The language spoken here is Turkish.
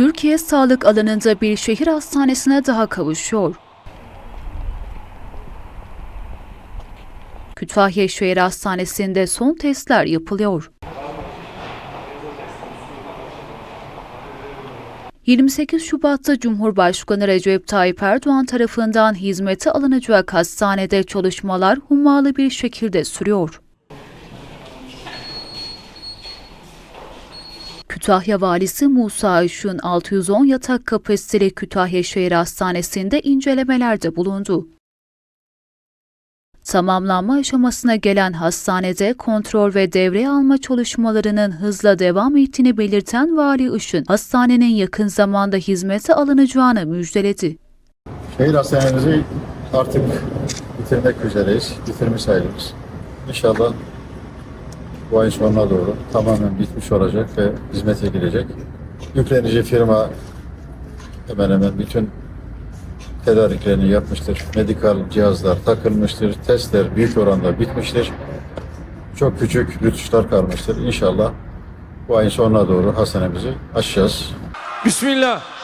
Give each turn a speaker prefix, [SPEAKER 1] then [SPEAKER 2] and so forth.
[SPEAKER 1] Türkiye sağlık alanında bir şehir hastanesine daha kavuşuyor. Kütahya Şehir Hastanesi'nde son testler yapılıyor. 28 Şubat'ta Cumhurbaşkanı Recep Tayyip Erdoğan tarafından hizmete alınacak hastanede çalışmalar hummalı bir şekilde sürüyor. Kütahya Valisi Musa Işın 610 yatak kapasiteli Kütahya Şehir Hastanesi'nde incelemelerde bulundu. Tamamlanma aşamasına gelen hastanede kontrol ve devreye alma çalışmalarının hızla devam ettiğini belirten Vali Işın, hastanenin yakın zamanda hizmete alınacağını müjdeledi.
[SPEAKER 2] Şehir hastanemizi artık bitirmek üzereyiz. Bitirmiş sayılırız. İnşallah bu ayın sonuna doğru tamamen bitmiş olacak ve hizmete girecek. Yüklenici firma hemen hemen bütün tedariklerini yapmıştır. Medikal cihazlar takılmıştır. Testler büyük oranda bitmiştir. Çok küçük rütuşlar kalmıştır. İnşallah bu ayın sonuna doğru hastanemizi açacağız.
[SPEAKER 3] Bismillah.